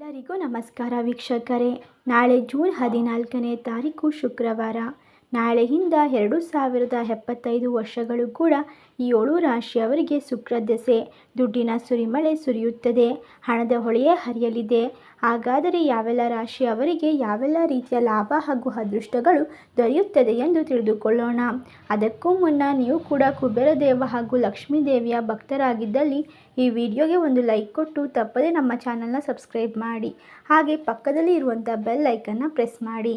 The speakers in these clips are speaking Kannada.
ಎಲ್ಲರಿಗೂ ನಮಸ್ಕಾರ ವೀಕ್ಷಕರೇ. ನಾಳೆ ಜೂನ್ ಹದಿನಾಲ್ಕನೇ ತಾರೀಕು ಶುಕ್ರವಾರ. ನಾಳೆಯಿಂದ ಎರಡು ಸಾವಿರದ ಎಪ್ಪತ್ತೈದು ವರ್ಷಗಳು ಕೂಡ ಈ ಏಳು ರಾಶಿಯವರಿಗೆ ಶುಕ್ರ ದೆಸೆ ದುಡ್ಡಿನ ಸುರಿಮಳೆ ಸುರಿಯುತ್ತದೆ. ಹಣದ ಹೊಳೆಯೇ ಹರಿಯಲಿದೆ. ಹಾಗಾದರೆ ಯಾವೆಲ್ಲ ರಾಶಿಯವರಿಗೆ ಯಾವೆಲ್ಲ ರೀತಿಯ ಲಾಭ ಹಾಗೂ ಅದೃಷ್ಟಗಳು ದೊರೆಯುತ್ತದೆ ಎಂದು ತಿಳಿದುಕೊಳ್ಳೋಣ. ಅದಕ್ಕೂ ಮುನ್ನ ನೀವು ಕೂಡ ಕುಬೇರ ದೇವ ಹಾಗೂ ಲಕ್ಷ್ಮೀ ದೇವಿಯ ಭಕ್ತರಾಗಿದ್ದಲ್ಲಿ ಈ ವಿಡಿಯೋಗೆ ಒಂದು ಲೈಕ್ ಕೊಟ್ಟು ತಪ್ಪದೇ ನಮ್ಮ ಚಾನಲ್ನ ಸಬ್ಸ್ಕ್ರೈಬ್ ಮಾಡಿ. ಹಾಗೆ ಪಕ್ಕದಲ್ಲಿ ಇರುವಂಥ ಬೆಲ್ ಐಕನ್ನ ಪ್ರೆಸ್ ಮಾಡಿ.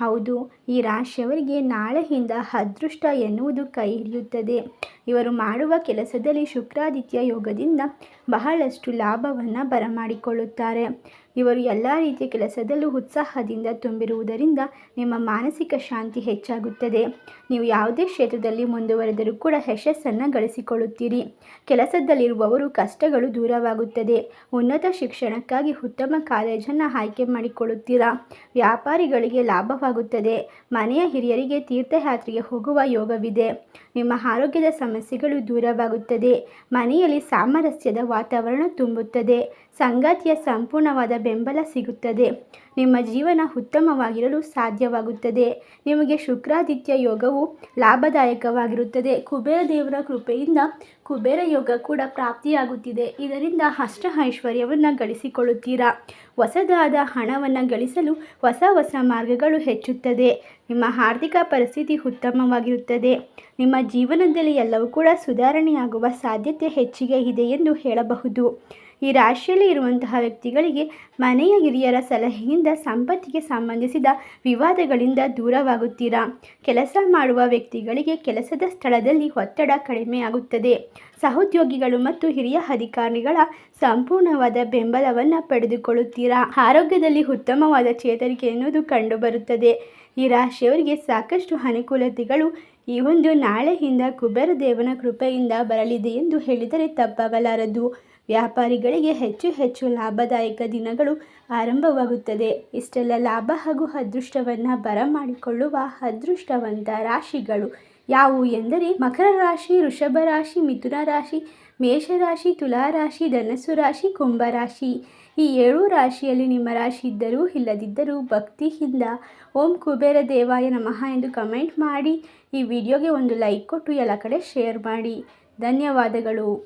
ಹೌದು ಈ ರಾಶಿಯವರಿಗೆ ನಾಳೆಯಿಂದ ಅದೃಷ್ಟ ಎನ್ನುವುದು ಕೈ ಹಿಡಿಯುತ್ತದೆ. ಇವರು ಮಾಡುವ ಕೆಲಸದಲ್ಲಿ ಶುಕ್ರಾದಿತ್ಯ ಯೋಗದಿಂದ ಬಹಳಷ್ಟು ಲಾಭವನ್ನು ಬರಮಾಡಿಕೊಳ್ಳುತ್ತಾರೆ. ಇವರು ಎಲ್ಲ ರೀತಿಯ ಕೆಲಸದಲ್ಲೂ ಉತ್ಸಾಹದಿಂದ ತುಂಬಿರುವುದರಿಂದ ನಿಮ್ಮ ಮಾನಸಿಕ ಶಾಂತಿ ಹೆಚ್ಚಾಗುತ್ತದೆ. ನೀವು ಯಾವುದೇ ಕ್ಷೇತ್ರದಲ್ಲಿ ಮುಂದುವರೆದರೂ ಕೂಡ ಯಶಸ್ಸನ್ನು ಗಳಿಸಿಕೊಳ್ಳುತ್ತೀರಿ. ಕೆಲಸದಲ್ಲಿರುವವರು ಕಷ್ಟಗಳು ದೂರವಾಗುತ್ತದೆ. ಉನ್ನತ ಶಿಕ್ಷಣಕ್ಕಾಗಿ ಉತ್ತಮ ಕಾಲೇಜನ್ನು ಆಯ್ಕೆ ಮಾಡಿಕೊಳ್ಳುತ್ತೀರಾ? ವ್ಯಾಪಾರಿಗಳಿಗೆ ಲಾಭವಾಗುತ್ತದೆ. ಮನೆಯ ಹಿರಿಯರಿಗೆ ತೀರ್ಥಯಾತ್ರೆಗೆ ಹೋಗುವ ಯೋಗವಿದೆ. ನಿಮ್ಮ ಆರೋಗ್ಯದ ಸಮಸ್ಯೆಗಳು ದೂರವಾಗುತ್ತದೆ. ಮನೆಯಲ್ಲಿ ಸಾಮರಸ್ಯದ ವಾತಾವರಣ ತುಂಬುತ್ತದೆ. ಸಂಗಾತಿಯ ಸಂಪೂರ್ಣವಾದ ಬೆಂಬಲ ಸಿಗುತ್ತದೆ. ನಿಮ್ಮ ಜೀವನ ಉತ್ತಮವಾಗಿರಲು ಸಾಧ್ಯವಾಗುತ್ತದೆ. ನಿಮಗೆ ಶುಕ್ರಾದಿತ್ಯ ಯೋಗವು ಲಾಭದಾಯಕವಾಗಿರುತ್ತದೆ. ಕುಬೇರ ದೇವರ ಕೃಪೆಯಿಂದ ಕುಬೇರ ಯೋಗ ಕೂಡ ಪ್ರಾಪ್ತಿಯಾಗುತ್ತಿದೆ. ಇದರಿಂದ ಅಷ್ಟ ಐಶ್ವರ್ಯವನ್ನು ಗಳಿಸಿಕೊಳ್ಳುತ್ತೀರಾ? ಹೊಸದಾದ ಹಣವನ್ನು ಗಳಿಸಲು ಹೊಸ ಹೊಸ ಮಾರ್ಗಗಳು ಹೆಚ್ಚುತ್ತದೆ. ನಿಮ್ಮ ಆರ್ಥಿಕ ಪರಿಸ್ಥಿತಿ ಉತ್ತಮವಾಗಿರುತ್ತದೆ. ನಿಮ್ಮ ಜೀವನದಲ್ಲಿ ಎಲ್ಲವೂ ಕೂಡ ಸುಧಾರಣೆಯಾಗುವ ಸಾಧ್ಯತೆ ಹೆಚ್ಚಿಗೆ ಇದೆ ಎಂದು ಹೇಳಬಹುದು. ಈ ರಾಶಿಯಲ್ಲಿ ಇರುವಂತಹ ವ್ಯಕ್ತಿಗಳಿಗೆ ಮನೆಯ ಹಿರಿಯರ ಸಲಹೆಯಿಂದ ಸಂಪತ್ತಿಗೆ ಸಂಬಂಧಿಸಿದ ವಿವಾದಗಳಿಂದ ದೂರವಾಗುತ್ತೀರಾ? ಕೆಲಸ ಮಾಡುವ ವ್ಯಕ್ತಿಗಳಿಗೆ ಕೆಲಸದ ಸ್ಥಳದಲ್ಲಿ ಒತ್ತಡ ಕಡಿಮೆಯಾಗುತ್ತದೆ. ಸಹೋದ್ಯೋಗಿಗಳು ಮತ್ತು ಹಿರಿಯ ಅಧಿಕಾರಿಗಳ ಸಂಪೂರ್ಣವಾದ ಬೆಂಬಲವನ್ನು ಪಡೆದುಕೊಳ್ಳುತ್ತೀರಾ? ಆರೋಗ್ಯದಲ್ಲಿ ಉತ್ತಮವಾದ ಚೇತರಿಕೆ ಎನ್ನುವುದು ಕಂಡುಬರುತ್ತದೆ. ಈ ರಾಶಿಯವರಿಗೆ ಸಾಕಷ್ಟು ಅನುಕೂಲತೆಗಳು ಈ ಒಂದು ನಾಳೆಯಿಂದ ಕುಬೇರ ದೇವನ ಕೃಪೆಯಿಂದ ಬರಲಿದೆ ಎಂದು ಹೇಳಿದರೆ ತಪ್ಪಾಗಲಾರದು. ವ್ಯಾಪಾರಿಗಳಿಗೆ ಹೆಚ್ಚು ಹೆಚ್ಚು ಲಾಭದಾಯಕ ದಿನಗಳು ಆರಂಭವಾಗುತ್ತದೆ. ಇಷ್ಟೆಲ್ಲ ಲಾಭ ಹಾಗೂ ಅದೃಷ್ಟವನ್ನು ಬರಮಾಡಿಕೊಳ್ಳುವ ಅದೃಷ್ಟವಂತ ರಾಶಿಗಳು ಯಾವುವು ಎಂದರೆ ಮಕರ ರಾಶಿ, ವೃಷಭ ರಾಶಿ, ಮಿಥುನ ರಾಶಿ ಮೇಷರಾಶಿ ತುಲಾರಾಶಿ ಧನಸ್ಸು ರಾಶಿ ಕುಂಭರಾಶಿ ಈ ಏಳು ರಾಶಿಯಲ್ಲಿ ನಿಮ್ಮ ರಾಶಿ ಇದ್ದರೂ ಇಲ್ಲದಿದ್ದರೂ ಭಕ್ತಿಯಿಂದ ಓಂ ಕುಬೇರ ದೇವಾಯ ನಮಃ ಎಂದು ಕಮೆಂಟ್ ಮಾಡಿ. ಈ ವಿಡಿಯೋಗೆ ಒಂದು ಲೈಕ್ ಕೊಟ್ಟು ಎಲ್ಲ ಕಡೆ ಶೇರ್ ಮಾಡಿ. ಧನ್ಯವಾದಗಳು.